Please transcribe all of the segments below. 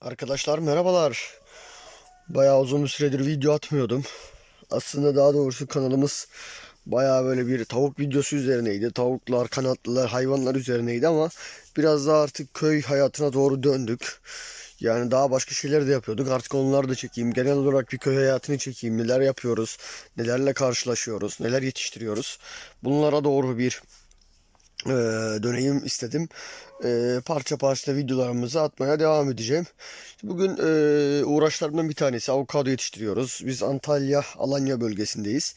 Arkadaşlar merhabalar. Bayağı uzun bir süredir video atmıyordum. Aslında daha doğrusu kanalımız bayağı böyle bir tavuk videosu üzerineydi. Tavuklar, kanatlılar, hayvanlar üzerineydi ama biraz daha artık köy hayatına doğru döndük. Yani daha başka şeyler de yapıyorduk. Artık onları da çekeyim. Genel olarak bir köy hayatını çekeyim. Neler yapıyoruz, nelerle karşılaşıyoruz, neler yetiştiriyoruz. Bunlara doğru bir e, döneyim istedim. E, parça parça videolarımızı atmaya devam edeceğim. Bugün e, uğraşlarımdan bir tanesi avokado yetiştiriyoruz. Biz Antalya, Alanya bölgesindeyiz.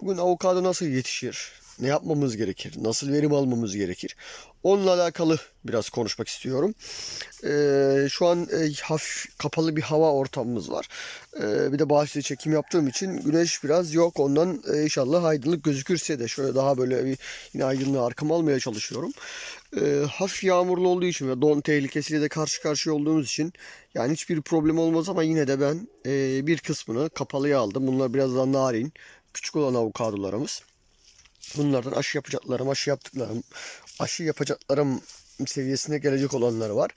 Bugün avokado nasıl yetişir? Ne yapmamız gerekir? Nasıl verim almamız gerekir? Onunla alakalı biraz konuşmak istiyorum. E, şu an e, hafif kapalı bir hava ortamımız var. E, bir de bahçede çekim yaptığım için güneş biraz yok. Ondan e, inşallah aydınlık gözükürse de şöyle daha böyle bir yine aydınlığı arkama almaya çalışıyorum. E, hafif yağmurlu olduğu için ve don tehlikesiyle de karşı karşıya olduğumuz için yani hiçbir problem olmaz ama yine de ben e, bir kısmını kapalıya aldım. Bunlar biraz daha narin, küçük olan avokadolarımız. Bunlardan aşı yapacaklarım, aşı yaptıklarım, aşı yapacaklarım seviyesine gelecek olanları var.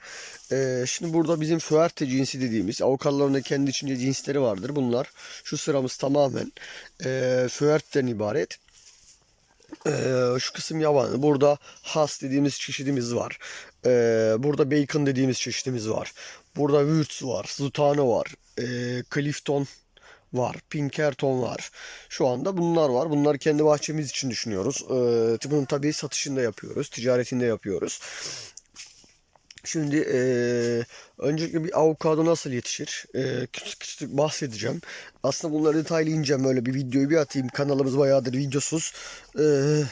Ee, şimdi burada bizim Fuerte cinsi dediğimiz avokadoların da kendi içinde cinsleri vardır. Bunlar şu sıramız tamamen e, Fuerte'den ibaret. Ee, şu kısım yaban. Burada Has dediğimiz çeşidimiz var. Ee, burada Bacon dediğimiz çeşidimiz var. Burada Würz var. Zutano var. Ee, Clifton var. Pinkerton var. Şu anda bunlar var. Bunları kendi bahçemiz için düşünüyoruz. Ee, bunun tabii satışını da yapıyoruz. Ticaretini de yapıyoruz. Şimdi eee, öncelikle bir avokado nasıl yetişir? Eee, küçük küçük bahsedeceğim. Aslında bunları detaylı ineceğim. Öyle bir videoyu bir atayım. Kanalımız bayağıdır videosuz eee,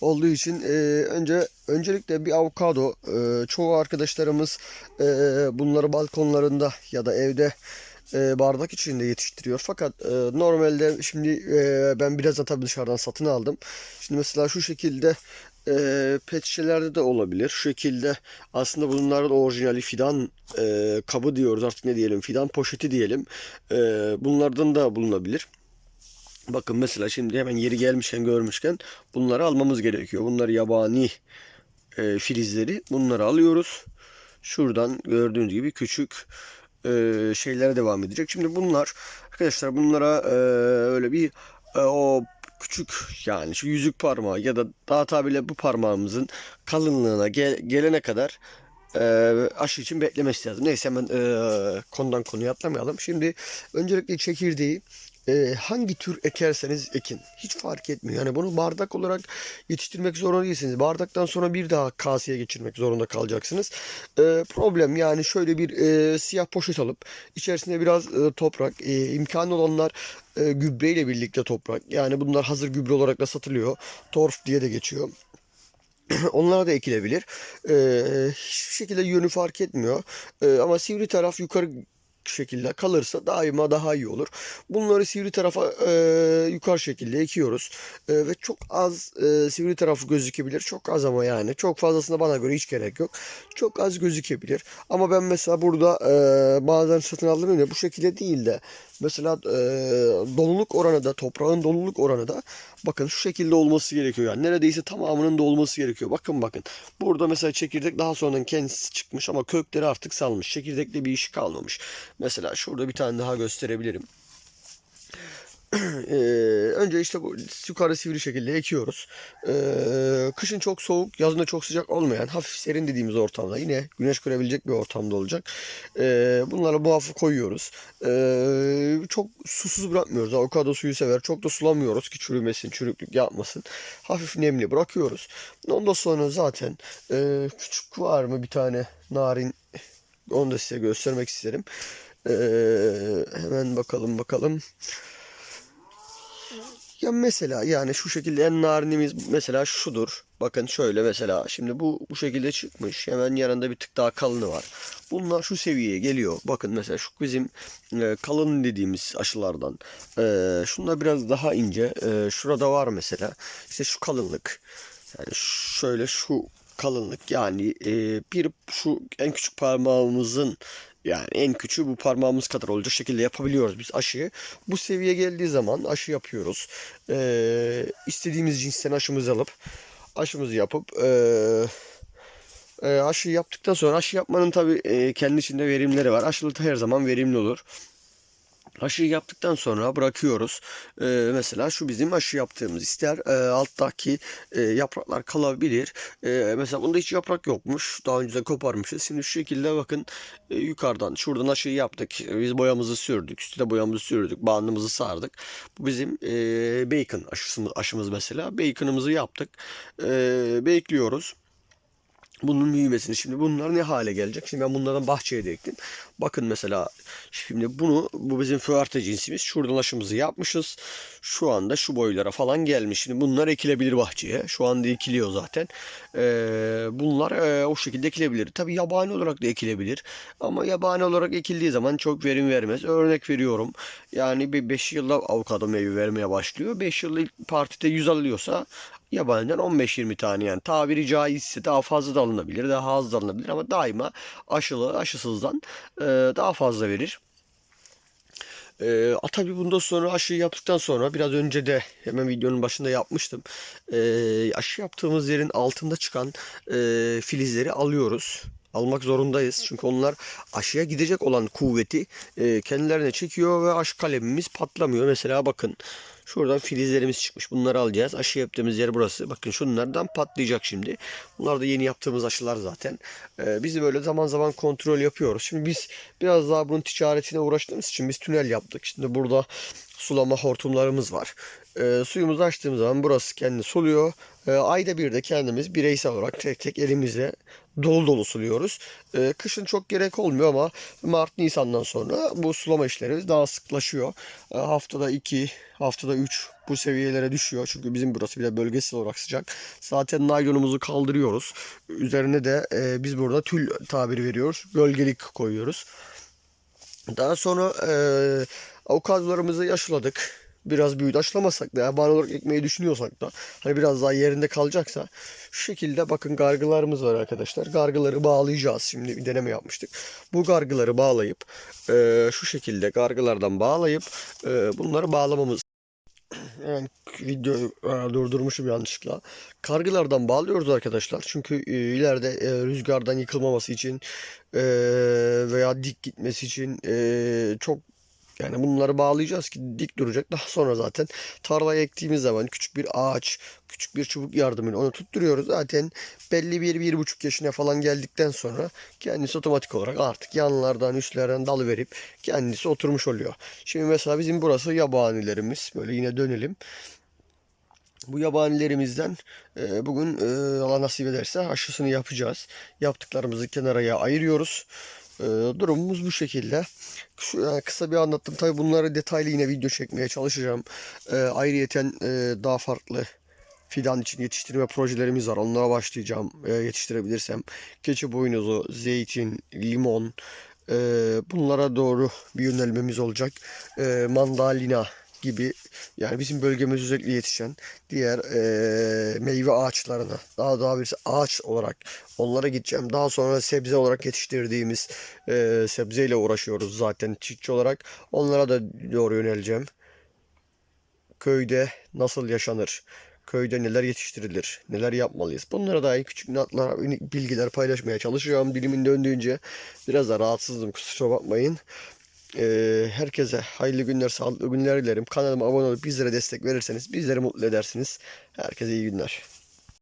olduğu için eee, önce öncelikle bir avokado. eee, çoğu arkadaşlarımız eee, bunları balkonlarında ya da evde eee, bardak içinde yetiştiriyor. Fakat eee, normalde şimdi eee, ben biraz da tabii dışarıdan satın aldım. Şimdi mesela şu şekilde e, pet şişelerde de olabilir. Şu şekilde aslında bunların orijinali fidan e, kabı diyoruz artık ne diyelim fidan poşeti diyelim. E, bunlardan da bulunabilir. Bakın mesela şimdi hemen yeri gelmişken görmüşken bunları almamız gerekiyor. Bunlar yabani e, filizleri. Bunları alıyoruz. Şuradan gördüğünüz gibi küçük e, şeylere devam edecek. Şimdi bunlar arkadaşlar bunlara e, öyle bir e, o küçük yani şu yüzük parmağı ya da daha tabirle bu parmağımızın kalınlığına gel- gelene kadar e, aşı için beklemesi lazım. Neyse hemen e, konudan konuya atlamayalım. Şimdi öncelikle çekirdeği e, hangi tür ekerseniz ekin. Hiç fark etmiyor. Yani bunu bardak olarak yetiştirmek zorunda değilsiniz. Bardaktan sonra bir daha kaseye geçirmek zorunda kalacaksınız. E, problem yani şöyle bir e, siyah poşet alıp içerisine biraz e, toprak, e, imkanı olanlar e, gübreyle birlikte toprak. Yani bunlar hazır gübre olarak da satılıyor. Torf diye de geçiyor. Onlar da ekilebilir. Ee, hiçbir şekilde yönü fark etmiyor. Ee, ama sivri taraf yukarı şekilde kalırsa daima daha iyi olur. Bunları sivri tarafa e, yukarı şekilde ekiyoruz. E, ve çok az e, sivri tarafı gözükebilir. Çok az ama yani. Çok fazlasına bana göre hiç gerek yok. Çok az gözükebilir. Ama ben mesela burada e, bazen satın aldığımda bu şekilde değil de mesela e, doluluk oranı da toprağın doluluk oranı da bakın şu şekilde olması gerekiyor. Yani neredeyse tamamının da olması gerekiyor. Bakın bakın. Burada mesela çekirdek daha sonradan kendisi çıkmış ama kökleri artık salmış. Çekirdekle bir işi kalmamış. Mesela şurada bir tane daha gösterebilirim. Ee, önce işte bu yukarı sivri şekilde ekiyoruz. Ee, kışın çok soğuk, yazın da çok sıcak olmayan hafif serin dediğimiz ortamda yine güneş görebilecek bir ortamda olacak. Ee, bunları bu hafif koyuyoruz. Ee, çok susuz bırakmıyoruz. Avokado suyu sever. Çok da sulamıyoruz ki çürümesin, çürüklük yapmasın. Hafif nemli bırakıyoruz. Ondan sonra zaten e, küçük var mı bir tane narin onu da size göstermek isterim. Ee, hemen bakalım bakalım. Ya mesela yani şu şekilde en narinimiz mesela şudur. Bakın şöyle mesela şimdi bu bu şekilde çıkmış. Hemen yanında bir tık daha kalını var. Bunlar şu seviyeye geliyor. Bakın mesela şu bizim e, kalın dediğimiz aşılardan. E, şunda biraz daha ince. E, şurada var mesela. İşte şu kalınlık. Yani şöyle şu kalınlık yani e, bir şu en küçük parmağımızın yani en küçüğü bu parmağımız kadar olacak şekilde yapabiliyoruz biz aşıyı. Bu seviye geldiği zaman aşı yapıyoruz. Ee, istediğimiz cinsten aşımızı alıp aşımızı yapıp ee, E, aşı yaptıktan sonra aşı yapmanın tabii e, kendi içinde verimleri var. Aşılık her zaman verimli olur. Aşıyı yaptıktan sonra bırakıyoruz. Ee, mesela şu bizim aşı yaptığımız ister e, alttaki e, yapraklar kalabilir. E, mesela bunda hiç yaprak yokmuş. Daha önce de koparmışız. Şimdi şu şekilde bakın e, yukarıdan şuradan aşıyı yaptık. Biz boyamızı sürdük. Üstüne boyamızı sürdük. Bandımızı sardık. Bu bizim e, bacon aşısımız, aşımız mesela. Bacon'ımızı yaptık. E, bekliyoruz bunun büyümesini. Şimdi bunlar ne hale gelecek? Şimdi ben bunlardan bahçeye de. Bakın mesela şimdi bunu bu bizim fuerte cinsimiz. Şuradan aşımızı yapmışız. Şu anda şu boylara falan gelmiş. Şimdi bunlar ekilebilir bahçeye. Şu anda ekiliyor zaten. Ee, bunlar e, o şekilde ekilebilir. Tabii yabani olarak da ekilebilir. Ama yabani olarak ekildiği zaman çok verim vermez. Örnek veriyorum. Yani bir 5 yılda avokado meyve vermeye başlıyor. 5 yılda ilk partide 100 alıyorsa yabaniden 15-20 tane yani tabiri caizse daha fazla da alınabilir, daha az da alınabilir ama daima aşılı aşısızdan e, daha fazla verir. E, tabii bundan sonra aşı yaptıktan sonra biraz önce de hemen videonun başında yapmıştım. E, aşı yaptığımız yerin altında çıkan e, filizleri alıyoruz almak zorundayız. Çünkü onlar aşıya gidecek olan kuvveti e, kendilerine çekiyor ve aşı kalemimiz patlamıyor. Mesela bakın şuradan filizlerimiz çıkmış. Bunları alacağız. Aşı yaptığımız yer burası. Bakın şunlardan patlayacak şimdi. Bunlar da yeni yaptığımız aşılar zaten. E, biz böyle zaman zaman kontrol yapıyoruz. Şimdi biz biraz daha bunun ticaretine uğraştığımız için biz tünel yaptık. Şimdi burada sulama hortumlarımız var. E, suyumuzu açtığımız zaman burası kendini suluyor. E, ayda bir de kendimiz bireysel olarak tek tek elimizle dolu dolu suluyoruz. E, kışın çok gerek olmuyor ama Mart Nisan'dan sonra bu sulama işleri daha sıklaşıyor. E, haftada 2, haftada 3 bu seviyelere düşüyor. Çünkü bizim burası bir de bölgesel olarak sıcak. Zaten naylonumuzu kaldırıyoruz. Üzerine de e, biz burada tül tabiri veriyoruz. Gölgelik koyuyoruz. Daha sonra e, avokadolarımızı yaşladık. Biraz büyüdü aşılamasak da yabani olarak ekmeği düşünüyorsak da hani biraz daha yerinde kalacaksa şu şekilde bakın gargılarımız var arkadaşlar. Gargıları bağlayacağız. Şimdi bir deneme yapmıştık. Bu gargıları bağlayıp e, şu şekilde gargılardan bağlayıp e, bunları bağlamamız yani videoyu e, durdurmuşum yanlışlıkla. Kargılardan bağlıyoruz arkadaşlar. Çünkü e, ileride e, rüzgardan yıkılmaması için e, veya dik gitmesi için e, çok yani bunları bağlayacağız ki dik duracak. Daha sonra zaten tarlaya ektiğimiz zaman küçük bir ağaç, küçük bir çubuk yardımıyla onu tutturuyoruz. Zaten belli bir, bir buçuk yaşına falan geldikten sonra kendisi otomatik olarak artık yanlardan, üstlerden dalı verip kendisi oturmuş oluyor. Şimdi mesela bizim burası yabanilerimiz. Böyle yine dönelim. Bu yabanilerimizden e, bugün e, Allah nasip ederse aşısını yapacağız. Yaptıklarımızı kenara ayırıyoruz. E, durumumuz bu şekilde. Şu, yani kısa bir anlattım. Tabi bunları detaylı yine video çekmeye çalışacağım. E, ayrıyeten e, daha farklı fidan için yetiştirme projelerimiz var. Onlara başlayacağım e, yetiştirebilirsem. Keçi boynuzu, zeytin, limon e, bunlara doğru bir yönelmemiz olacak. E, mandalina gibi yani bizim bölgemizde özellikle yetişen diğer e, meyve ağaçlarına daha daha birisi ağaç olarak onlara gideceğim. Daha sonra sebze olarak yetiştirdiğimiz e, sebzeyle uğraşıyoruz zaten çiftçi olarak. Onlara da doğru yöneleceğim. Köyde nasıl yaşanır? Köyde neler yetiştirilir? Neler yapmalıyız? Bunlara dair küçük notlar, bilgiler paylaşmaya çalışacağım. Dilimin döndüğünce biraz da rahatsızdım kusura bakmayın. Ee, herkese hayırlı günler, sağlıklı günler dilerim. Kanalıma abone olup bizlere destek verirseniz bizleri mutlu edersiniz. Herkese iyi günler.